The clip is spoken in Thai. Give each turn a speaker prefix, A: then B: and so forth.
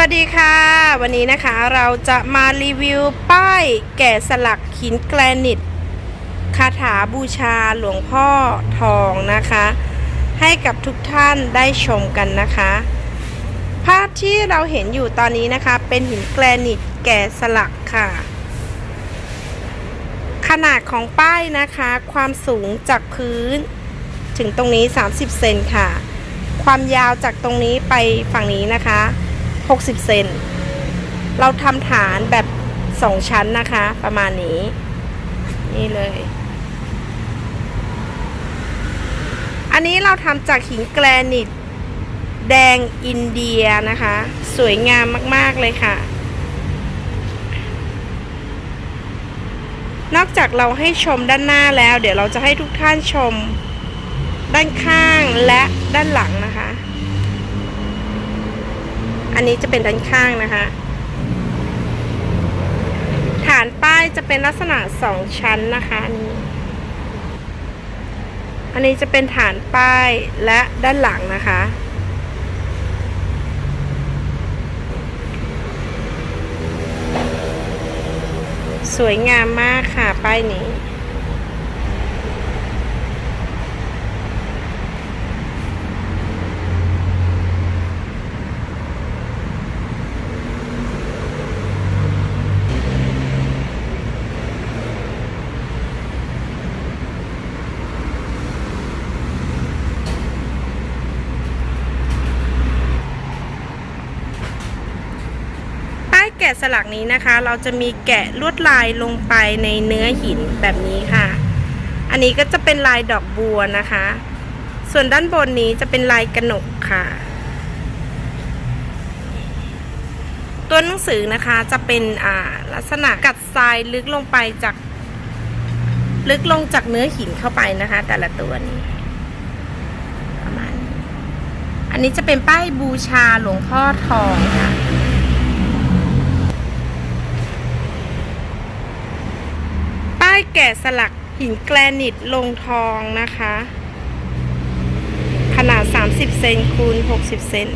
A: วันนี้นะคะเราจะมารีวิวป้ายแกะสลักหินแกรนิตคาถาบูชาหลวงพ่อทองนะคะ ให้กับทุกท่านได้ชมกันนะคะ ภาพที่เราเห็นอยู่ตอนนี้นะคะ เป็นหินแกรนิตแกะสลักค่ะ ขนาดของป้ายนะคะ ความสูงจากพื้น ถึงตรงนี้ 30 เซนค่ะ ความยาวจากตรงนี้ไปฝั่งนี้นะคะ 60 เซน เราทำฐานแบบ2ชั้นนะคะ ประมาณนี้ นี่เลย อันนี้เราทำจากหินแกรนิต แดงอินเดียนะคะ สวยงามมาก ๆ เลยค่ะ นอกจากเราให้ชมด้านหน้าแล้ว เดี๋ยวเราจะให้ทุกท่านชม ด้านข้างและด้านหลังนะคะ อันนี้จะเป็นด้านข้างนะคะ ฐานป้ายจะเป็นลักษณะสองชั้นนะคะอันนี้ อันนี้จะเป็นฐานป้ายและด้านหลังนะคะ สวยงามมากค่ะป้ายนี้ แกะสลักนี้นะคะ เราจะมีแกะลวดลายลงไปในเนื้อหินแบบนี้ค่ะ อันนี้ก็จะเป็นลายดอกบัวนะคะ ส่วนด้านบนนี้จะเป็นลายกระหนกค่ะ ตัวหนังสือนะคะจะเป็นอ่าลักษณะกัดทรายลึกลงไปจาก ลึกลงจากเนื้อหินเข้าไปนะคะ แต่ละตัวนี้ประมาณนี้อันนี้จะเป็นป้ายบูชาหลวงพ่อทองค่ะ ป้ายแกะสลักหินแกรนิตลงทองนะคะ ขนาด 30 เซนคูณ 60 เซน